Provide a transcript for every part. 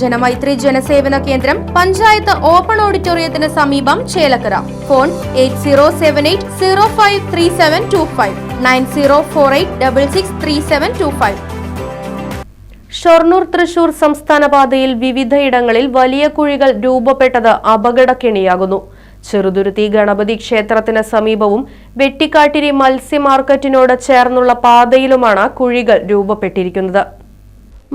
ജനമൈത്രി ജനസേവന കേന്ദ്രം പഞ്ചായത്ത് ഓപ്പൺ ഓഡിറ്റോറിയത്തിന് സമീപം Chelakkara. Phone eight zero seven eight zero five three seven two five nine zero four eight double six three seven two five. Shoranur Thrissur സംസ്ഥാന പാതയിൽ വിവിധയിടങ്ങളിൽ വലിയ കുഴികൾ രൂപപ്പെട്ടത് അപകടക്കെണിയാകുന്നു. ചെറുതുരുത്തി ഗണപതി ക്ഷേത്രത്തിന് സമീപവും വെട്ടിക്കാട്ടിരി മത്സ്യ മാർക്കറ്റിനോട് ചേർന്നുള്ള പാതയിലുമാണ് കുഴികൾ രൂപപ്പെട്ടിരിക്കുന്നത്.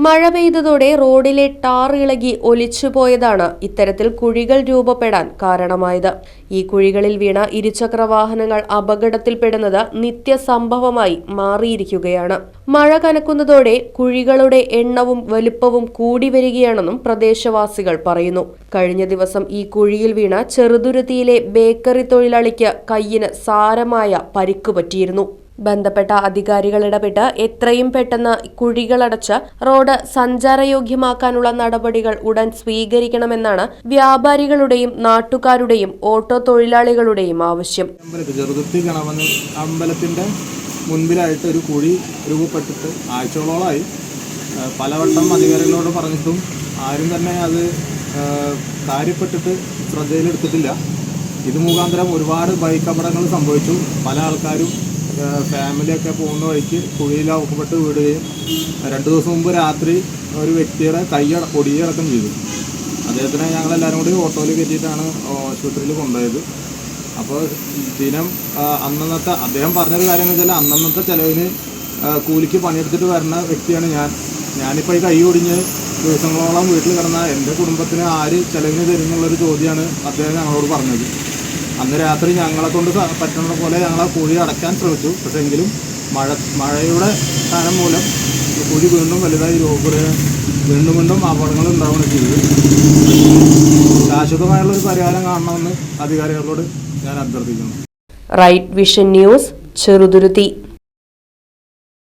മഴ പെയ്തതോടെ റോഡിലെ ടാർ ഇളകി ഒലിച്ചുപോയതാണ് ഇത്തരത്തിൽ കുഴികൾ രൂപപ്പെടാൻ കാരണമായത്. ഈ കുഴികളിൽ വീണ ഇരുചക്ര വാഹനങ്ങൾ അപകടത്തിൽപ്പെടുന്നത് നിത്യസംഭവമായി മാറിയിരിക്കുകയാണ്. മഴ കനക്കുന്നതോടെ കുഴികളുടെ എണ്ണവും വലുപ്പവും കൂടി വരികയാണെന്നും പ്രദേശവാസികൾ പറയുന്നു. കഴിഞ്ഞ ദിവസം ഈ കുഴിയിൽ വീണ ചെറുതുരുത്തിയിലെ ബേക്കറി തൊഴിലാളിക്ക് കയ്യിന് സാരമായ പരിക്കു പറ്റിയിരുന്നു. ബന്ധപ്പെട്ട അധികാരികൾ ഇടപെട്ട് എത്രയും പെട്ടെന്ന് കുഴികളടച്ച് റോഡ് സഞ്ചാരയോഗ്യമാക്കാനുള്ള നടപടികൾ ഉടൻ സ്വീകരിക്കണമെന്നാണ് വ്യാപാരികളുടെയും നാട്ടുകാരുടെയും ഓട്ടോ തൊഴിലാളികളുടെയും ആവശ്യം. അമ്പലത്തിന്റെ മുൻപിലായിട്ട് ഒരു കുഴി രൂപപ്പെട്ടിട്ട് ആഴ്ചകളോളമായി പലവട്ടം അധികാരികളോട് പറഞ്ഞിട്ടും ആരും തന്നെ അത് കാര്യപ്പെട്ടിട്ട് ശ്രദ്ധയിലെടുത്തിട്ടില്ല. ഇത് മുഖാന്തരം ഒരുപാട് ബൈക്ക് അപകടങ്ങൾ സംഭവിച്ചു. പല ആൾക്കാരും ഫാമിലിയൊക്കെ പോകുന്ന വഴിക്ക് കുഴിയിൽ അകപ്പെട്ട് വീടുകയും രണ്ട് ദിവസം മുമ്പ് രാത്രി ഒരു വ്യക്തിയുടെ കൈ പൊടിയടക്കം ചെയ്തു. അദ്ദേഹത്തിനെ ഞങ്ങളെല്ലാവരും കൂടി ഓട്ടോയിൽ കയറ്റിയിട്ടാണ് ആശുപത്രിയിൽ കൊണ്ടുപോയത്. അപ്പോൾ ദിനം അന്നന്നത്തെ അദ്ദേഹം പറഞ്ഞൊരു കാര്യം എന്ന് വെച്ചാൽ അന്നന്നത്തെ ചിലവിന് കൂലിക്ക് പണിയെടുത്തിട്ട് വരുന്ന വ്യക്തിയാണ് ഞാൻ. ഞാനിപ്പോൾ ഈ കൈ ഒടിഞ്ഞ് ദിവസങ്ങളോളം വീട്ടിൽ കിടന്ന എന്റെ കുടുംബത്തിന് ആര് ചിലവിന് തരുന്നുള്ളൊരു ചോദ്യമാണ് അദ്ദേഹം ഞങ്ങളോട് പറഞ്ഞത്. അന്ന് രാത്രി ഞങ്ങളെ കൊണ്ട് പറ്റുന്ന പോലെ ഞങ്ങൾ ആ കുഴി അടയ്ക്കാൻ ശ്രമിച്ചു. പക്ഷേ എങ്കിലും മഴ മഴയുടെ കാരണം മൂലം കുഴി വീണ്ടും വലുതായി രൂപപ്പെടുക വീണ്ടും വീണ്ടും അപകടങ്ങൾ ഉണ്ടാവുകയാണ് ചെയ്തത്. ശാശ്വതമായുള്ള ഒരു പരിഹാരം കാണണമെന്ന് അധികാരികളോട് ഞാൻ അഭ്യർത്ഥിക്കുന്നു. Right vision news Cheruthuruthy.